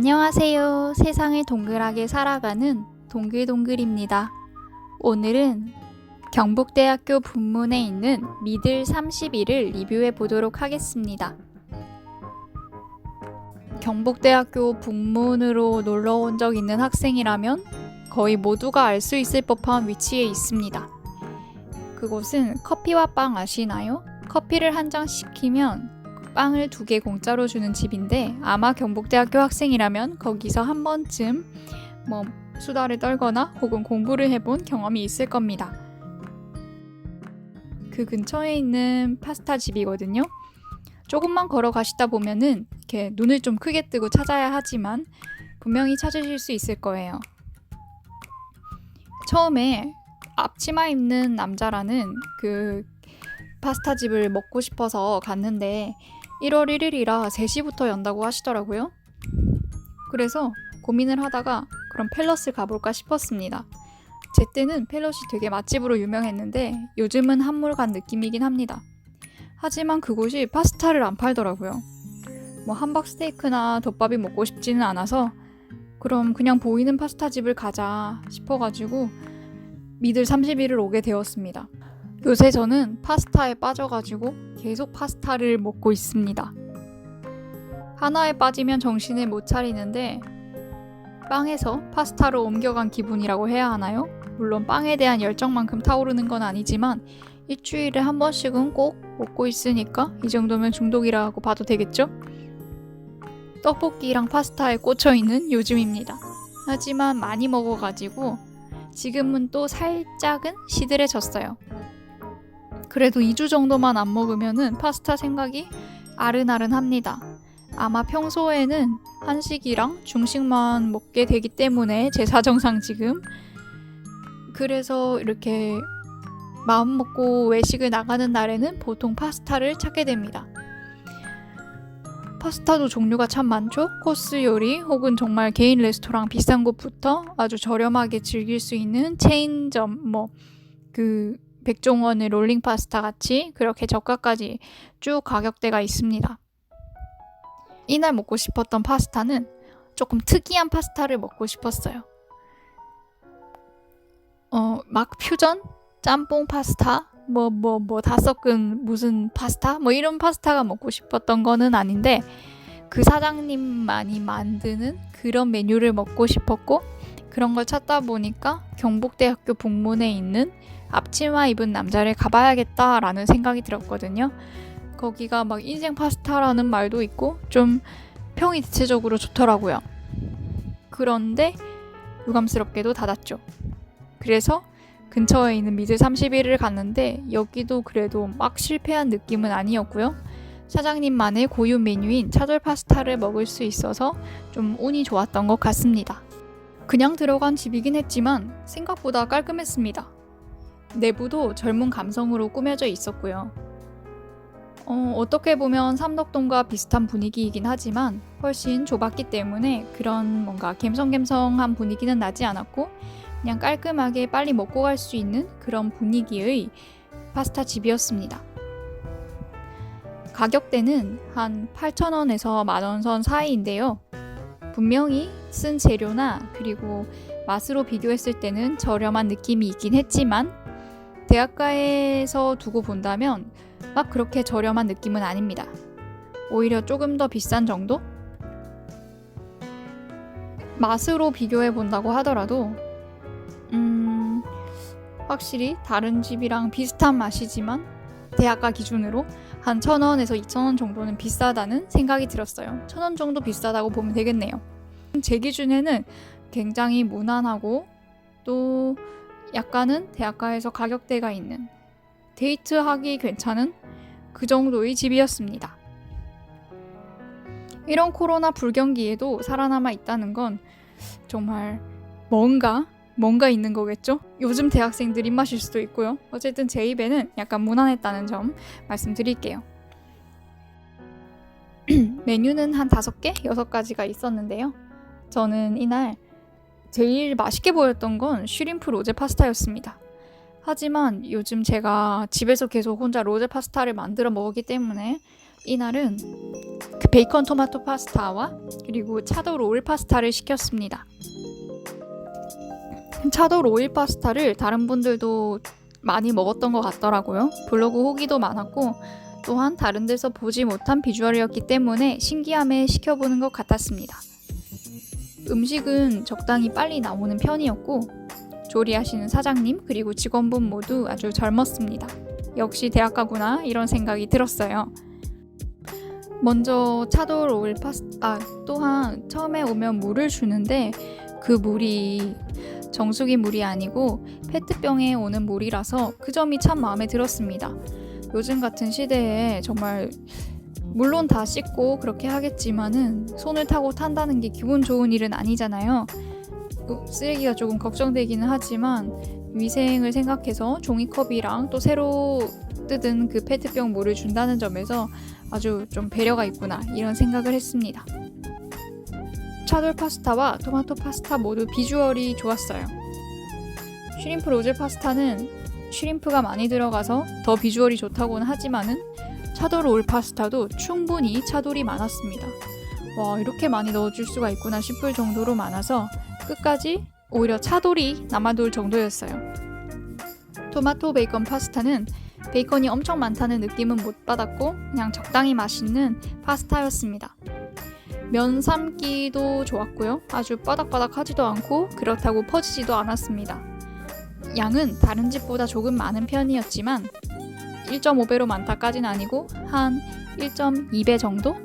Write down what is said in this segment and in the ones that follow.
안녕하세요. 세상을 동글하게 살아가는 동글동글입니다. 오늘은 경북대학교 분문에 있는 미들 31을 리뷰해 보도록 하겠습니다. 경북대학교 북문으로 놀러 온 적 있는 학생이라면 거의 모두가 알 수 있을 법한 위치에 있습니다. 그곳은 커피와 빵 아시나요? 커피를 한 잔 시키면 빵을 두 개 공짜로 주는 집인데 아마 경북대학교 학생이라면 거기서 한 번쯤 뭐 수다를 떨거나 혹은 공부를 해본 경험이 있을 겁니다. 그 근처에 있는 파스타 집이거든요. 조금만 걸어가시다 보면은 이렇게 눈을 좀 크게 뜨고 찾아야 하지만 분명히 찾으실 수 있을 거예요. 처음에 앞치마 입는 남자라는 그 파스타 집을 먹고 싶어서 갔는데 1월 1일이라 3시부터 연다고 하시더라고요. 그래서 고민을 하다가 그럼 펠러스 가볼까 싶었습니다. 제 때는 펠럿이 되게 맛집으로 유명했는데 요즘은 한물 간 느낌이긴 합니다. 하지만 그곳이 파스타를 안 팔더라고요. 뭐 함박 스테이크나 덮밥이 먹고 싶지는 않아서 그럼 그냥 보이는 파스타 집을 가자 싶어가지고 미들 31을 오게 되었습니다. 요새 저는 파스타에 빠져가지고 계속 파스타를 먹고 있습니다. 하나에 빠지면 정신을 못 차리는데 빵에서 파스타로 옮겨간 기분이라고 해야 하나요? 물론 빵에 대한 열정만큼 타오르는 건 아니지만 일주일에 한 번씩은 꼭 먹고 있으니까 이 정도면 중독이라고 봐도 되겠죠? 떡볶이랑 파스타에 꽂혀 있는 요즘입니다. 하지만 많이 먹어가지고 지금은 또 살짝은 시들해졌어요. 그래도 2주 정도만 안 먹으면은 파스타 생각이 아른아른합니다. 아마 평소에는 한식이랑 중식만 먹게 되기 때문에 제 사정상 지금 그래서 이렇게 마음 먹고 외식을 나가는 날에는 보통 파스타를 찾게 됩니다. 파스타도 종류가 참 많죠. 코스 요리 혹은 정말 개인 레스토랑 비싼 곳부터 아주 저렴하게 즐길 수 있는 체인점 뭐 그 백종원의 롤링 파스타 같이 그렇게 저가까지 쭉 가격대가 있습니다. 이날 먹고 싶었던 파스타는 조금 특이한 파스타를 먹고 싶었어요. 어, 막 퓨전? 짬뽕 파스타? 뭐, 뭐, 뭐, 다 섞은 무슨 파스타? 뭐 이런 파스타가 먹고 싶었던 거는 아닌데, 그 사장님만이 만드는 그런 메뉴를 먹고 싶었고, 그런 걸 찾다 보니까 경북대학교 북문에 있는 앞치마 입은 남자를 가봐야겠다라는 생각이 들었거든요. 거기가 막 인생 파스타라는 말도 있고 좀 평이 대체적으로 좋더라고요. 그런데 유감스럽게도 닫았죠. 그래서 근처에 있는 미드 31을 갔는데 여기도 그래도 막 실패한 느낌은 아니었고요. 사장님만의 고유 메뉴인 차돌 파스타를 먹을 수 있어서 좀 운이 좋았던 것 같습니다. 그냥 들어간 집이긴 했지만 생각보다 깔끔했습니다. 내부도 젊은 감성으로 꾸며져 있었고요. 어, 어떻게 보면 삼덕동과 비슷한 분위기이긴 하지만 훨씬 좁았기 때문에 그런 뭔가 갬성갬성한 분위기는 나지 않았고 그냥 깔끔하게 빨리 먹고 갈 수 있는 그런 분위기의 파스타 집이었습니다. 가격대는 한 8,000원에서 만원 선 사이인데요. 분명히 쓴 재료나 그리고 맛으로 비교했을 때는 저렴한 느낌이 있긴 했지만 대학가에서 두고 본다면 막 그렇게 저렴한 느낌은 아닙니다. 오히려 조금 더 비싼 정도? 맛으로 비교해 본다고 하더라도 음, 확실히 다른 집이랑 비슷한 맛이지만 대학가 기준으로 한 1,000원에서 2,000원 정도는 비싸다는 생각이 들었어요. 1,000원 정도 비싸다고 보면 되겠네요. 제 기준에는 굉장히 무난하고 또 약간은 대학가에서 가격대가 있는 데이트하기 괜찮은 그 정도의 집이었습니다. 이런 코로나 불경기에도 살아남아 있다는 건 정말 뭔가 뭔가 있는 거겠죠? 요즘 대학생들 입맛일 수도 있고요. 어쨌든 제 입에는 약간 무난했다는 점 말씀드릴게요. 메뉴는 한 다섯 개, 여섯 가지가 있었는데요. 저는 이날 제일 맛있게 보였던 건 슈림프 로제 파스타였습니다. 하지만 요즘 제가 집에서 계속 혼자 로제 파스타를 만들어 먹었기 때문에 이날은 그 베이컨 토마토 파스타와 그리고 차돌 오일 파스타를 시켰습니다. 차돌 오일 파스타를 다른 분들도 많이 먹었던 것 같더라고요. 블로그 후기도 많았고 또한 다른 데서 보지 못한 비주얼이었기 때문에 신기함에 시켜보는 것 같았습니다. 음식은 적당히 빨리 나오는 편이었고 조리하시는 사장님 그리고 직원분 모두 아주 젊었습니다. 역시 대학 가구나 이런 생각이 들었어요. 먼저 차돌 오일 파스타 아, 또한 처음에 오면 물을 주는데 그 물이 정수기 물이 아니고 페트병에 오는 물이라서 그 점이 참 마음에 들었습니다. 요즘 같은 시대에 정말 물론 다 씻고 그렇게 하겠지만은 손을 타고 탄다는 게 기분 좋은 일은 아니잖아요. 어, 쓰레기가 조금 걱정되기는 하지만 위생을 생각해서 종이컵이랑 또 새로 뜯은 그 페트병 물을 준다는 점에서 아주 좀 배려가 있구나 이런 생각을 했습니다. 차돌 파스타와 토마토 파스타 모두 비주얼이 좋았어요. 슈림프 로제 파스타는 슈림프가 많이 들어가서 더 비주얼이 좋다고는 하지만은 차돌 올 파스타도 충분히 차돌이 많았습니다. 와 이렇게 많이 넣어줄 수가 있구나 싶을 정도로 많아서 끝까지 오히려 차돌이 남아돌 정도였어요. 토마토 베이컨 파스타는 베이컨이 엄청 많다는 느낌은 못 받았고 그냥 적당히 맛있는 파스타였습니다. 면 삶기도 좋았고요. 아주 바닥바닥하지도 않고 그렇다고 퍼지지도 않았습니다. 양은 다른 집보다 조금 많은 편이었지만 1.5배로 많다까지는 아니고 한 1.2배 정도?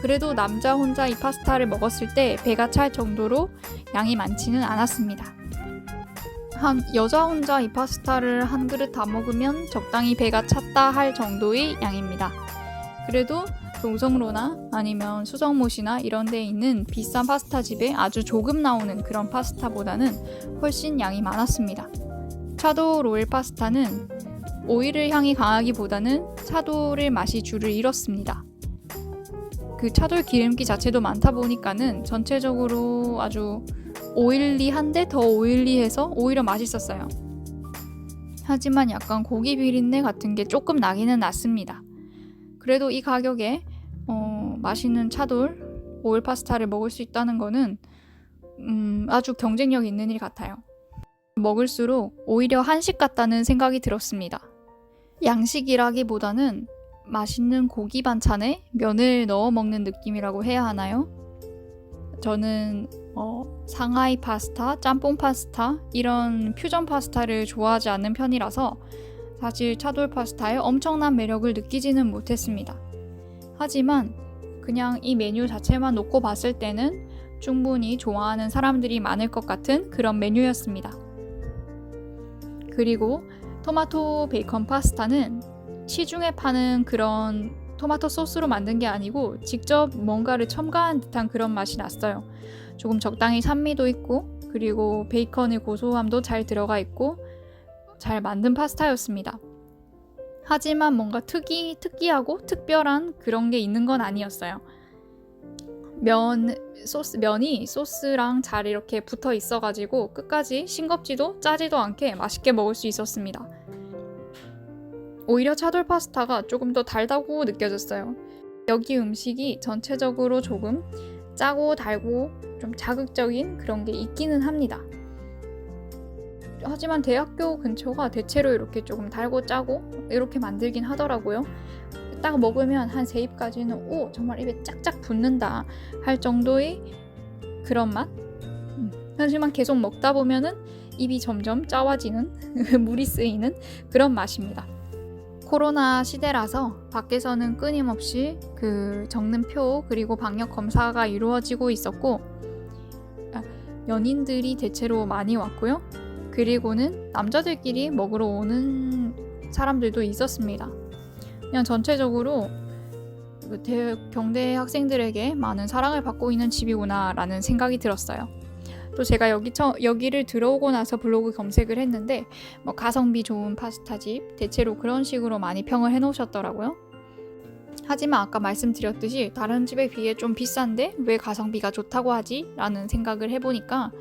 그래도 남자 혼자 이 파스타를 먹었을 때 배가 찰 정도로 양이 많지는 않았습니다. 한 여자 혼자 이 파스타를 한 그릇 다 먹으면 적당히 배가 찼다 할 정도의 양입니다. 그래도 동성로나 아니면 수성못이나 이런 데 있는 비싼 파스타 집에 아주 조금 나오는 그런 파스타보다는 훨씬 양이 많았습니다. 차도 로일 파스타는 오일의 향이 강하기보다는 차돌의 맛이 줄을 잃었습니다. 그 차돌 기름기 자체도 많다 보니까는 전체적으로 아주 오일리한데 더 오일리해서 오히려 맛있었어요. 하지만 약간 고기 비린내 같은 게 조금 나기는 났습니다. 그래도 이 가격에 어, 맛있는 차돌 오일 파스타를 먹을 수 있다는 거는 음, 아주 경쟁력 있는 일 같아요. 먹을수록 오히려 한식 같다는 생각이 들었습니다. 양식이라기보다는 맛있는 고기 반찬에 면을 넣어 먹는 느낌이라고 해야 하나요? 저는 어, 상하이 파스타, 짬뽕 파스타 이런 퓨전 파스타를 좋아하지 않는 편이라서 사실 차돌 파스타에 엄청난 매력을 느끼지는 못했습니다. 하지만 그냥 이 메뉴 자체만 놓고 봤을 때는 충분히 좋아하는 사람들이 많을 것 같은 그런 메뉴였습니다. 그리고 토마토 베이컨 파스타는 시중에 파는 그런 토마토 소스로 만든 게 아니고 직접 뭔가를 첨가한 듯한 그런 맛이 났어요. 조금 적당히 산미도 있고 그리고 베이컨의 고소함도 잘 들어가 있고 잘 만든 파스타였습니다. 하지만 뭔가 특이 특이하고 특별한 그런 게 있는 건 아니었어요. 면 소스 면이 소스랑 잘 이렇게 붙어 있어가지고 끝까지 싱겁지도 짜지도 않게 맛있게 먹을 수 있었습니다. 오히려 차돌 파스타가 조금 더 달다고 느껴졌어요. 여기 음식이 전체적으로 조금 짜고 달고 좀 자극적인 그런 게 있기는 합니다. 하지만 대학교 근처가 대체로 이렇게 조금 달고 짜고 이렇게 만들긴 하더라고요. 딱 먹으면 한 세 입까지는 오 정말 입에 짝짝 붙는다 할 정도의 그런 맛. 음, 하지만 계속 먹다 보면은 입이 점점 짜와지는 물이 쓰이는 그런 맛입니다. 코로나 시대라서 밖에서는 끊임없이 그 적는 표 그리고 방역 검사가 이루어지고 있었고 아, 연인들이 대체로 많이 왔고요. 그리고는 남자들끼리 먹으러 오는 사람들도 있었습니다. 그냥 전체적으로 그 대, 경대 학생들에게 많은 사랑을 받고 있는 집이구나라는 생각이 들었어요. 또 제가 여기 처, 여기를 들어오고 나서 블로그 검색을 했는데 뭐 가성비 좋은 파스타집 대체로 그런 식으로 많이 평을 해놓으셨더라고요. 하지만 아까 말씀드렸듯이 다른 집에 비해 좀 비싼데 왜 가성비가 좋다고 하지? 라는 생각을 해보니까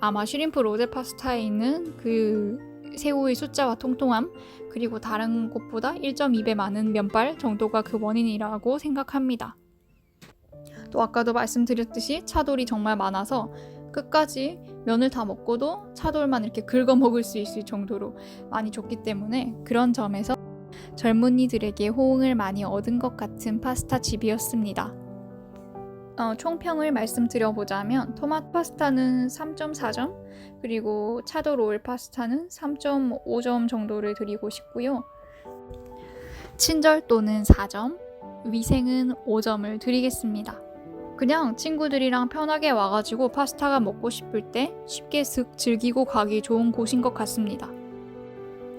아마 슈림프 로제 파스타에 있는 그 새우의 숫자와 통통함, 그리고 다른 곳보다 1.2배 많은 면발 정도가 그 원인이라고 생각합니다. 또 아까도 말씀드렸듯이 차돌이 정말 많아서 끝까지 면을 다 먹고도 차돌만 이렇게 긁어 먹을 수 있을 정도로 많이 줬기 때문에 그런 점에서 젊은이들에게 호응을 많이 얻은 것 같은 파스타 집이었습니다. 어, 총평을 말씀드려보자면 토마토 파스타는 3.4점 그리고 차돌 오일 파스타는 3.5점 정도를 드리고 싶고요. 친절도는 4점, 위생은 5점을 드리겠습니다. 그냥 친구들이랑 편하게 와가지고 파스타가 먹고 싶을 때 쉽게 슥 즐기고 가기 좋은 곳인 것 같습니다.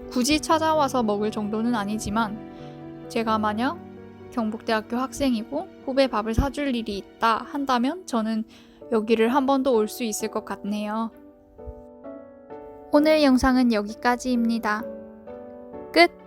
굳이 찾아와서 먹을 정도는 아니지만 제가 만약 경북대학교 학생이고 후배 밥을 사줄 일이 있다 한다면 저는 여기를 한 번 더 올 수 있을 것 같네요. 오늘 영상은 여기까지입니다. 끝!